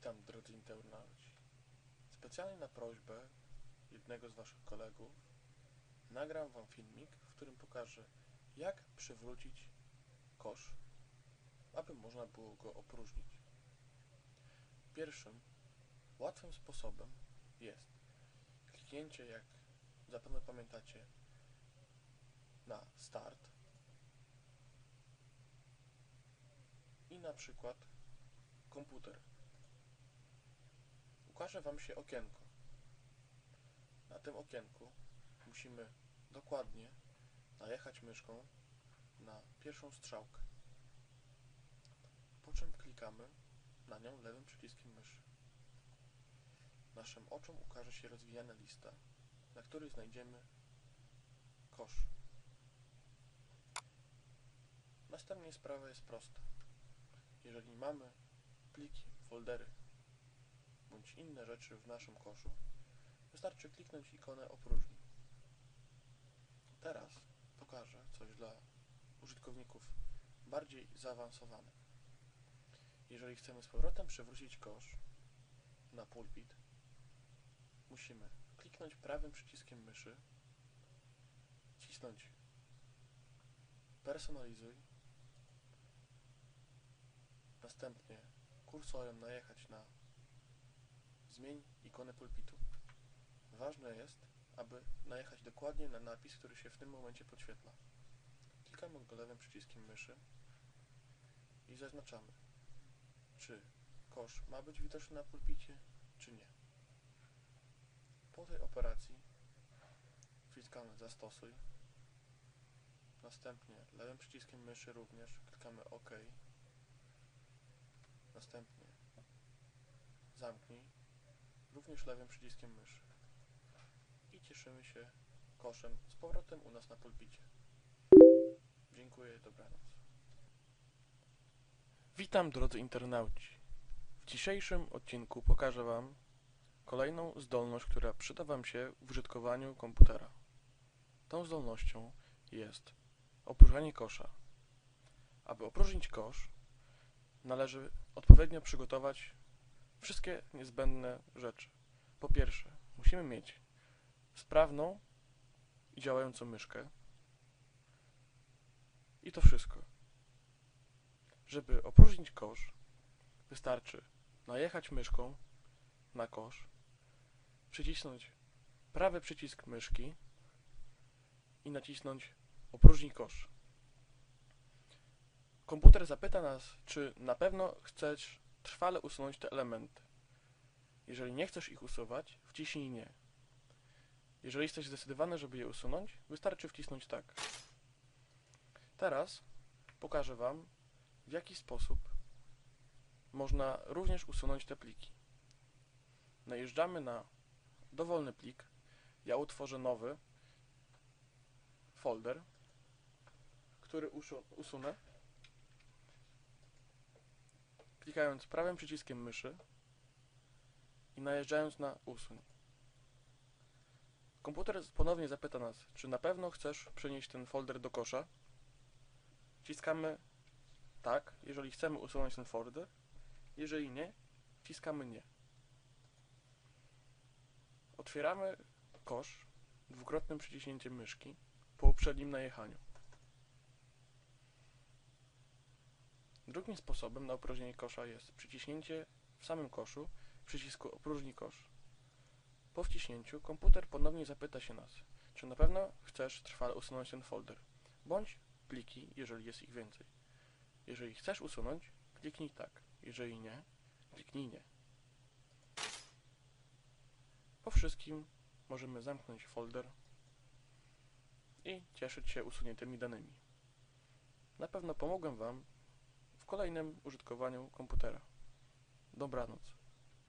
Witam drodzy internauci. Specjalnie na prośbę jednego z Waszych kolegów nagram Wam filmik, w którym pokażę jak przywrócić kosz, aby można było go opróżnić. Pierwszym, łatwym sposobem jest kliknięcie, jak zapewne pamiętacie, na start i na przykład komputer. Ukaże Wam się okienko. Na tym okienku musimy dokładnie najechać myszką na pierwszą strzałkę. Po czym klikamy na nią lewym przyciskiem myszy. Naszym oczom ukaże się rozwijana lista, na której znajdziemy kosz. Następnie sprawa jest prosta. Jeżeli mamy pliki, foldery bądź inne rzeczy w naszym koszu, wystarczy kliknąć ikonę opróżnij. Teraz pokażę coś dla użytkowników bardziej zaawansowanych. Jeżeli chcemy z powrotem przywrócić kosz na pulpit, musimy kliknąć prawym przyciskiem myszy, cisnąć personalizuj, następnie kursorem najechać na zmień ikonę pulpitu. Ważne jest, aby najechać dokładnie na napis, który się w tym momencie podświetla. Klikamy go lewym przyciskiem myszy i zaznaczamy, czy kosz ma być widoczny na pulpicie, czy nie. Po tej operacji wciskamy zastosuj, następnie lewym przyciskiem myszy również klikamy OK, następnie zamknij, również lewym przyciskiem myszy i cieszymy się koszem z powrotem u nas na pulpicie. Dziękuję, dobranoc. Witam drodzy internauci. W dzisiejszym odcinku pokażę Wam kolejną zdolność, która przyda Wam się w użytkowaniu komputera. Tą zdolnością jest opróżnianie kosza. Aby opróżnić kosz, należy odpowiednio przygotować wszystkie niezbędne rzeczy. Po pierwsze, musimy mieć sprawną i działającą myszkę. I to wszystko. Żeby opróżnić kosz, wystarczy najechać myszką na kosz, przycisnąć prawy przycisk myszki i nacisnąć opróżnij kosz. Komputer zapyta nas, czy na pewno chcesz trwale usunąć te elementy. Jeżeli nie chcesz ich usuwać, wciśnij nie. Jeżeli jesteś zdecydowany, żeby je usunąć, wystarczy wcisnąć tak. Teraz pokażę Wam, w jaki sposób można również usunąć te pliki. Najeżdżamy na dowolny plik. Ja utworzę nowy folder, który usunę klikając prawym przyciskiem myszy i najeżdżając na usuń. Komputer ponownie zapyta nas, czy na pewno chcesz przenieść ten folder do kosza. Wciskamy tak, jeżeli chcemy usunąć ten folder. Jeżeli nie, wciskamy nie. Otwieramy kosz dwukrotnym przyciśnięciem myszki po uprzednim najechaniu. Drugim sposobem na opróżnienie kosza jest przyciśnięcie w samym koszu przycisku opróżnij kosz. Po wciśnięciu komputer ponownie zapyta się nas, czy na pewno chcesz trwale usunąć ten folder, bądź pliki, jeżeli jest ich więcej. Jeżeli chcesz usunąć, kliknij tak. Jeżeli nie, kliknij nie. Po wszystkim możemy zamknąć folder i cieszyć się usuniętymi danymi. Na pewno pomogłem Wam kolejnym użytkowaniu komputera. Dobranoc.